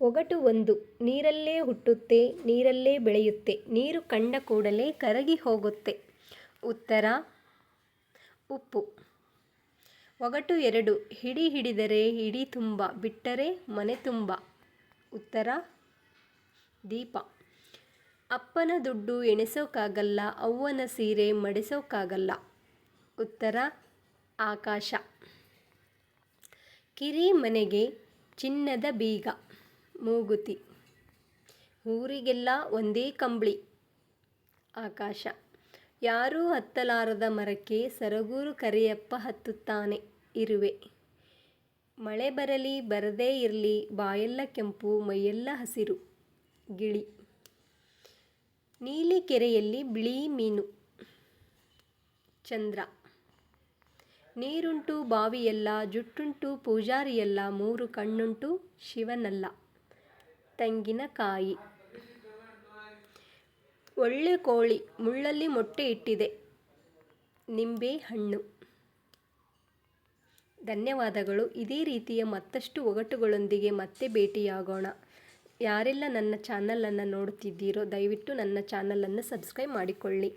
ಒಗಟು ಒಂದು, ನೀರಲ್ಲೇ ಹುಟ್ಟುತ್ತೆ, ನೀರಲ್ಲೇ ಬೆಳೆಯುತ್ತೆ, ನೀರು ಕಂಡ ಕೂಡಲೇ ಕರಗಿ ಹೋಗುತ್ತೆ. ಉತ್ತರ, ಉಪ್ಪು. ಒಗಟು ಎರಡು, ಹಿಡಿ ಹಿಡಿದರೆ ಹಿಡಿ ತುಂಬ, ಬಿಟ್ಟರೆ ಮನೆ ತುಂಬ. ಉತ್ತರ, ದೀಪ. ಅಪ್ಪನ ದುಡ್ಡು ಎಣಿಸೋಕ್ಕಾಗಲ್ಲ ಅವ್ವನ ಸೀರೆ ಮಡಿಸೋಕ್ಕಾಗಲ್ಲ ಉತ್ತರ, ಆಕಾಶ. ಕಿರಿ ಮನೆಗೆ ಚಿನ್ನದ ಬೀಗ. ಮೂಗುತಿ. ಊರಿಗೆಲ್ಲ ಒಂದೇ ಕಂಬಳಿ. ಆಕಾಶ. ಯಾರೂ ಹತ್ತಲಾರದ ಮರಕ್ಕೆ ಸರಗೂರು ಕರಿಯಪ್ಪ ಹತ್ತುತ್ತಾನೆ ಇರುವೆ. ಮಳೆ ಬರಲಿ, ಬರದೇ ಇರಲಿ, ಬಾಯೆಲ್ಲ ಕೆಂಪು, ಮೈಯೆಲ್ಲ ಹಸಿರು. ಗಿಳಿ. ನೀಲಿ ಕೆರೆಯಲ್ಲಿ ಬಿಳಿ ಮೀನು. ಚಂದ್ರ. ನೀರುಂಟು ಬಾವಿಯೆಲ್ಲ, ಜುಟ್ಟುಂಟು ಪೂಜಾರಿಯೆಲ್ಲ, ಮೂರು ಕಣ್ಣುಂಟು ಶಿವನಲ್ಲ. ತೆಂಗಿನಕಾಯಿ. ಒಳ್ಳೆ ಕೋಳಿ, ಮುಳ್ಳಲ್ಲಿ ಮೊಟ್ಟೆ ಇಟ್ಟಿದೆ. ನಿಂಬೆ ಹಣ್ಣು. ಧನ್ಯವಾದಗಳು. ಇದೇ ರೀತಿಯ ಮತ್ತಷ್ಟು ಒಗಟುಗಳೊಂದಿಗೆ ಮತ್ತೆ ಭೇಟಿಯಾಗೋಣ. ಯಾರೆಲ್ಲ ನನ್ನ ಚಾನಲನ್ನು ನೋಡುತ್ತಿದ್ದೀರೋ ದಯವಿಟ್ಟು ನನ್ನ ಚಾನಲನ್ನು ಸಬ್ಸ್ಕ್ರೈಬ್ ಮಾಡಿಕೊಳ್ಳಿ.